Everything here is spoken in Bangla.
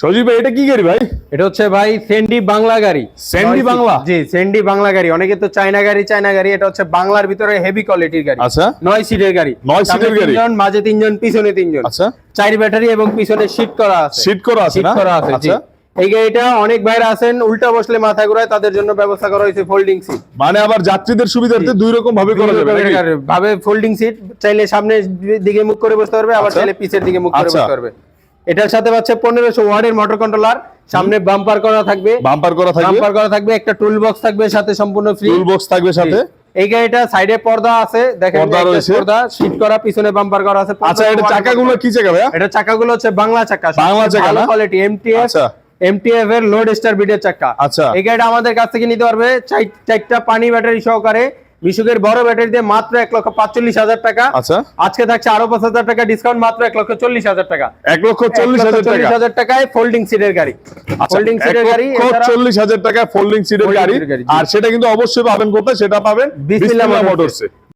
সজীব ভাই এটা কি গাড়ি ভাই? এটা হচ্ছে ভাই সেন্ডি বাংলা গাড়ি। সেন্ডি বাংলা? জি সেন্ডি বাংলা গাড়ি। অনেকে তো চায়না গাড়ি চায়না গাড়ি এটা হচ্ছে বাংলার ভিতরে হেভি কোয়ালিটির গাড়ি। আচ্ছা। নয় সিটের গাড়ি। নয় সিটের গাড়ি? তিনজন মাঝে তিনজন পিছনে তিনজন। আচ্ছা। চার ব্যাটারি এবং পিছনে সিট করা আছে। সিট করা আছে সিট না? করা আছে জি। আচ্ছা। এই গাড়িটা অনেক ভাইরা আছেন উল্টা বসলে মাথা ঘুরায় তাদের জন্য ব্যবস্থা করা হয়েছে ফোল্ডিং সিট মানে আবার যাত্রীদের সুবিধার্থে দুই রকম ভাবে করা যাবে ভাবে ফোল্ডিং সিট চাইলে সামনের দিকে মুখ করে বসতে পারবে আবার আচ্ছা। চাইলে পিছের দিকে মুখ করে আচ্ছা। বসতে পারবে। এটার সাথে পাচ্ছে পনেরোশো ওয়ার্ডের মোটর কন্ট্রোলার সামনে বাম্পার করা থাকবে। বাম্পার করা থাকবে। বাম্পার করা থাকবে একটা টুল বক্স থাকবে সাথে সম্পূর্ণ ফ্রি টুল বক্স থাকবে সাথে। এই গাড়িটা সাইডে পর্দা আছে দেখেন পর্দা রয়েছে। পর্দা সিট করা পিছনে বাম্পার করা আছে আচ্ছা এটা চাকাগুলো কি চাকা ভাইয়া? এটা চাকাগুলো হচ্ছে বাংলা চাকা বাংলা চাকা না? কোয়ালিটি এমটিএফ আচ্ছা। এমটিএফ এর লোড স্টার বিটের চাকা। আচ্ছা। এই গাড়িটা আমাদের কাছ থেকে নিতে পারবে চারটা পানি ব্যাটারি সহকারে। মিশুকের বড় ব্যাটারি দিয়ে মাত্র এক লক্ষ পাঁচচল্লিশ হাজার টাকা। আচ্ছা। আজকে থাকছে আরও পাঁচ হাজার টাকা ডিসকাউন্ট মাত্র এক লক্ষ চল্লিশ হাজার টাকা। এক লক্ষ চল্লিশ হাজার চল্লিশ হাজার টাকায় ফোল্ডিং সিটের গাড়ি। আচ্ছা, ফোল্ডিং সিটের গাড়ি লক্ষ চল্লিশ হাজার টাকা ফোল্ডিং সিটের গাড়ি। আর সেটা কিন্তু অবশ্যই পাবেন কোথায়? সেটা পাবেন বিসমিল্লাহ। মোটরসে